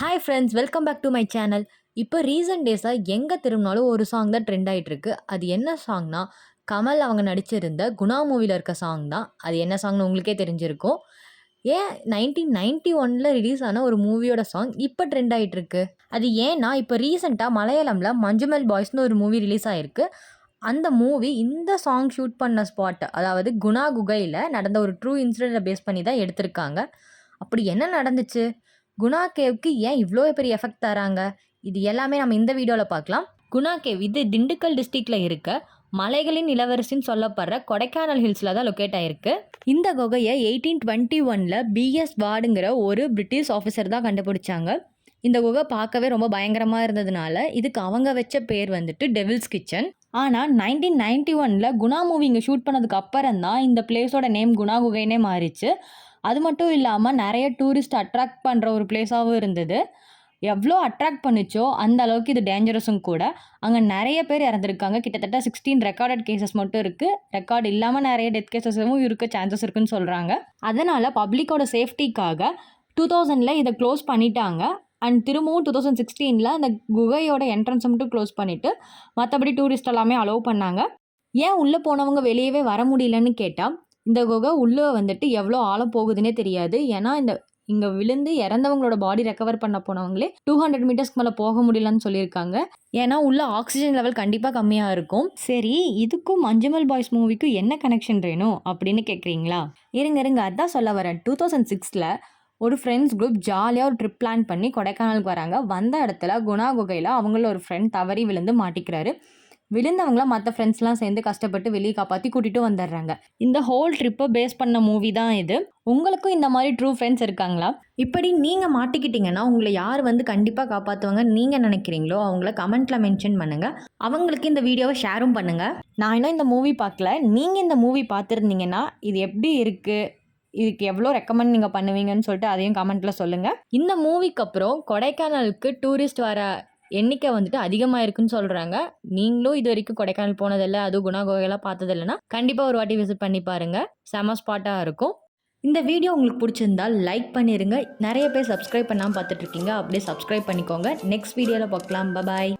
Hi friends welcome back to my channel இப்போ recent டேஸாக எங்கே திரும்பினாலும் ஒரு சாங் தான் ட்ரெண்ட் ஆகிட்டுருக்கு அது என்ன சாங்னா கமல் அவங்க நடிச்சிருந்த குணா மூவியில் இருக்க சாங் தான். அது என்ன சாங்னு உங்களுக்கே தெரிஞ்சிருக்கும். ஏன் நைன்டீன் நைன்டி ஒனில் ரிலீஸ் ஆன ஒரு மூவியோட சாங் இப்போ ட்ரெண்ட் ஆகிட்டுருக்கு அது ஏன்னா இப்போ ரீசெண்டாக மலையாளமில் மஞ்சுமெல் பாய்ஸ்னு ஒரு மூவி ரிலீஸ் ஆகிருக்கு அந்த மூவி இந்த சாங் ஷூட் பண்ண ஸ்பாட் அதாவது குணா குகையில் நடந்த ஒரு ட்ரூ இன்சிடெண்ட்டை பேஸ் பண்ணி தான் எடுத்திருக்காங்க. அப்படி என்ன நடந்துச்சு? குணா கேவ்க்கு ஏன் இவ்வளோ பெரிய எஃபெக்ட் தராங்க? இது எல்லாமே நம்ம இந்த வீடியோவில் பார்க்கலாம். குணா கேவ் இது திண்டுக்கல் டிஸ்ட்ரிக்டில் இருக்க மலைகளின் இளவரசின்னு சொல்லப்படுற கொடைக்கானல் ஹில்ஸில் தான் லொக்கேட் ஆயிருக்கு. இந்த குகையை எயிட்டீன் டுவெண்ட்டி ஒனில் பிஎஸ் வார்டுங்கிற ஒரு பிரிட்டிஷ் ஆஃபீஸர் தான் கண்டுபிடிச்சாங்க. இந்த குகை பார்க்கவே ரொம்ப பயங்கரமாக இருந்ததுனால இதுக்கு அவங்க வச்ச பேர் வந்துட்டு டெவில்ஸ் கிச்சன் ஆனால் நைன்டீன் நைன்டி ஒனில் குணா மூவி இங்கே ஷூட் பண்ணதுக்கு அப்புறம் தான் இந்த பிளேஸோட நேம் குணா குகைனே மாறிச்சு. அது மட்டும் இல்லாமல் நிறைய டூரிஸ்ட் அட்ராக்ட் பண்ணுற ஒரு பிளேஸாகவும் இருந்தது. எவ்வளோ அட்ராக்ட் பண்ணுச்சோ அந்த அளவுக்கு இது டேஞ்சரஸும் கூட. அங்கே நிறைய பேர் இறந்துருக்காங்க. கிட்டத்தட்ட சிக்ஸ்டீன் ரெக்கார்டட் கேசஸ் மட்டும் இருக்குது ரெக்கார்டு இல்லாமல் நிறைய டெத் கேசஸும் இருக்க சான்சஸ் இருக்குன்னு சொல்கிறாங்க அதனால் பப்ளிக்கோட சேஃப்டிக்காக டூ தௌசண்டில் இதை க்ளோஸ் பண்ணிட்டாங்க. அண்ட் திரும்பவும் டூ தௌசண்ட் சிக்ஸ்டீனில் அந்த குகையோட என்ட்ரன்ஸை மட்டும் க்ளோஸ் பண்ணிவிட்டு மற்றபடி டூரிஸ்ட் எல்லாமே அலோவ் பண்ணாங்க. ஏன் உள்ளே போனவங்க வெளியவே வர முடியலன்னு கேட்டால் இந்த குகை உள்ளே வந்துட்டு எவ்வளோ ஆழம் போகுதுன்னே தெரியாது. ஏன்னா இந்த இங்கே விழுந்து இறந்தவங்களோட பாடி ரெக்கவர் பண்ண போனவங்களே டூ ஹண்ட்ரட் மீட்டர்ஸ்க்கு மேலே போக முடியலன்னு சொல்லியிருக்காங்க. ஏன்னா உள்ள ஆக்சிஜன் லெவல் கண்டிப்பாக கம்மியாக இருக்கும். சரி இதுக்கும் மஞ்சுமல் பாய்ஸ் மூவிக்கும் என்ன கனெக்ஷன் வேணும் அப்படின்னு கேட்குறீங்களா? இருங்க இருங்க. அதான் சொல்ல வரேன். டூ தௌசண்ட் சிக்ஸில் ஒரு ஃப்ரெண்ட்ஸ் குரூப் ஜாலியாக ஒரு ட்ரிப் பிளான் பண்ணி கொடைக்கானலுக்கு வராங்க. வந்த இடத்துல குணா குகையில் அவங்கள ஒரு ஃப்ரெண்ட் தவறி விழுந்து மாட்டிக்கிறாரு. விழுந்தவங்கள மற்ற ஃப்ரெண்ட்ஸ்லாம் சேர்ந்து கஷ்டப்பட்டு வெளியே காப்பாற்றி கூட்டிகிட்டு வந்துடுறாங்க. இந்த ஹோல் ட்ரிப்பை பேஸ் பண்ண மூவி தான் இது. உங்களுக்கும் இந்த மாதிரி ட்ரூ ஃப்ரெண்ட்ஸ் இருக்காங்களா? இப்படி நீங்கள் மாட்டிக்கிட்டீங்கன்னா உங்களை யார் வந்து கண்டிப்பாக காப்பாற்றுவாங்க நீங்கள் நினைக்கிறீங்களோ அவங்கள கமெண்ட்டில் மென்ஷன் பண்ணுங்கள் அவங்களுக்கு இந்த வீடியோவை ஷேரும் பண்ணுங்கள் நான் இன்னும் இந்த மூவி பார்க்கல. நீங்கள் இந்த மூவி பார்த்துருந்தீங்கன்னா இது எப்படி இருக்குது இதுக்கு எவ்வளோ ரெக்கமெண்ட் நீங்கள் பண்ணுவீங்கன்னு சொல்லிட்டு அதையும் கமெண்ட்டில் சொல்லுங்கள் இந்த மூவிக்கு அப்புறம் கொடைக்கானலுக்கு டூரிஸ்ட் வர எண்ணிக்கை வந்துட்டு அதிகமாக இருக்குன்னு சொல்கிறாங்க நீங்களும் இது வரைக்கும் கொடைக்கானல் போனதில்லை அதுவும் குணா குகையெல்லாம் பார்த்ததில்லைன்னா கண்டிப்பாக ஒரு வாட்டி விசிட் பண்ணி பாருங்கள் செம ஸ்பாட்டாக இருக்கும். இந்த வீடியோ உங்களுக்கு பிடிச்சிருந்தால் லைக் பண்ணிடுங்க நிறைய பேர் சப்ஸ்கிரைப் பண்ணாமல் பார்த்துட்ருக்கீங்க அப்படியே சப்ஸ்கிரைப் பண்ணிக்கோங்க. நெக்ஸ்ட் வீடியோவில் பார்க்கலாம். பபாய்